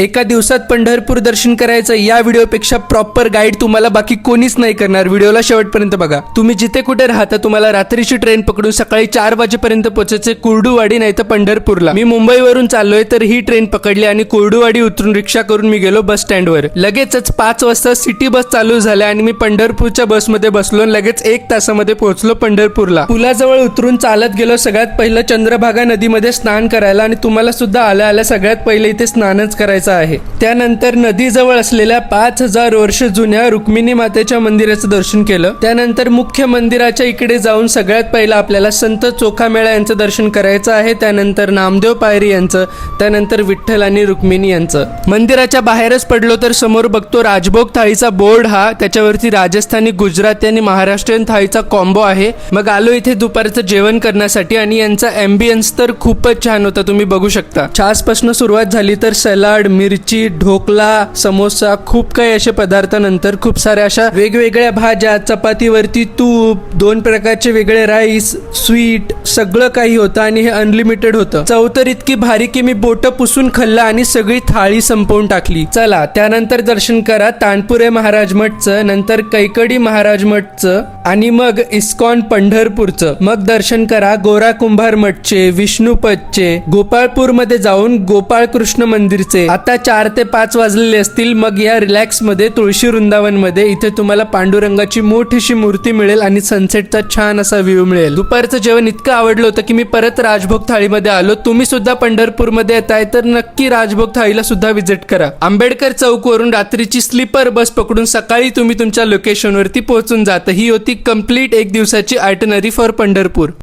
एका दिवसात पंढरपूर दर्शन करायचं या व्हिडिओपेक्षा प्रॉपर गाईड तुम्हाला बाकी कोणीच नाही करणार. व्हिडिओला शेवटपर्यंत बघा. तुम्ही जिथे कुठे राहता तुम्हाला रात्रीची ट्रेन पकडून सकाळी चार वाजेपर्यंत पोहोचायचे कुर्डूवाडी नाही तर पंढरपूरला. मी मुंबईवरून चाललोय तर ही ट्रेन पकडली आणि कुर्डूवाडी उतरून रिक्षा करून मी गेलो बस स्टँडवर लगेचच पाच वाजता सिटी बस चालू झाल्या आणि मी पंढरपूरच्या बसमध्ये बसलो लगेच एक तासामध्ये पोहोचलो पंढरपूरला. पुलाजवळ उतरून चालत गेलो सगळ्यात पहिलं चंद्रभागा नदीमध्ये स्नान करायला आणि तुम्हाला सुद्धा आल्या आल्या सगळ्यात पहिले इथे स्नानच करायचं आहे. त्यानंतर नदीजवळ असलेल्या पाच हजार वर्ष जुन्या रुक्मिणी मातेच्या मंदिराचं दर्शन केलं. त्यानंतर मुख्य मंदिराच्या इकडे जाऊन सगळ्यात पहिलं आपल्याला संत चोखामेळा यांचं दर्शन करायचं आहे. त्यानंतर नामदेव पायरी यांचं त्यानंतर विठ्ठल आणि रुक्मिणी यांचं. मंदिराच्या बाहेरच पडलो तर समोर बघतो राजभोग थाळीचा बोर्ड हा. त्याच्यावरती राजस्थानी गुजराती आणि महाराष्ट्रीयन थाळीचा कॉम्बो आहे. मग आलो इथे दुपारचं जेवण करण्यासाठी आणि यांचा एम्बियन्स तर खूपच छान होता तुम्ही बघू शकता. छासपासून सुरुवात झाली तर सलाड मिरची ढोकला समोसा खूप काही असे पदार्थानंतर खूप साऱ्या अशा वेगवेगळ्या भाज्या चपातीवरती तूप दोन प्रकारचे वेगळे राईस स्वीट सगळं काही होतं आणि हे अनलिमिटेड होतं. चव तर इतकी भारी की मी बोट पुसून खाल्लं आणि सगळी थाळी संपवून टाकली. चला त्यानंतर दर्शन करा तानपुरे महाराज मठचं नंतर कैकडी महाराज मठचं आणि मग इस्कॉन पंढरपूरचं. मग दर्शन करा गोरा कुंभार मठचे विष्णुपदचे गोपाळपूरमध्ये जाऊन गोपाळ कृष्ण मंदिरचे आत्ता चार ते पाच वाजलेले असतील मग या रिलॅक्समध्ये तुळशी वृंदावनमध्ये इथे तुम्हाला पांडुरंगाची मोठीशी मूर्ती मिळेल आणि सनसेटचा छान असा व्ह्यू मिळेल. दुपारचं जेवण इतकं आवडलं होतं की मी परत राजभोग थाळीमध्ये आलो. तुम्ही सुद्धा पंढरपूरमध्ये येताय तर नक्की राजभोग थाळीला सुद्धा व्हिजिट करा. आंबेडकर चौक वरून रात्रीची स्लीपर बस पकडून सकाळी तुम्ही तुमच्या लोकेशनवरती पोहोचून जात. ही होती कंप्लीट एक दिवसाची आयटनरी फॉर पंढरपूर.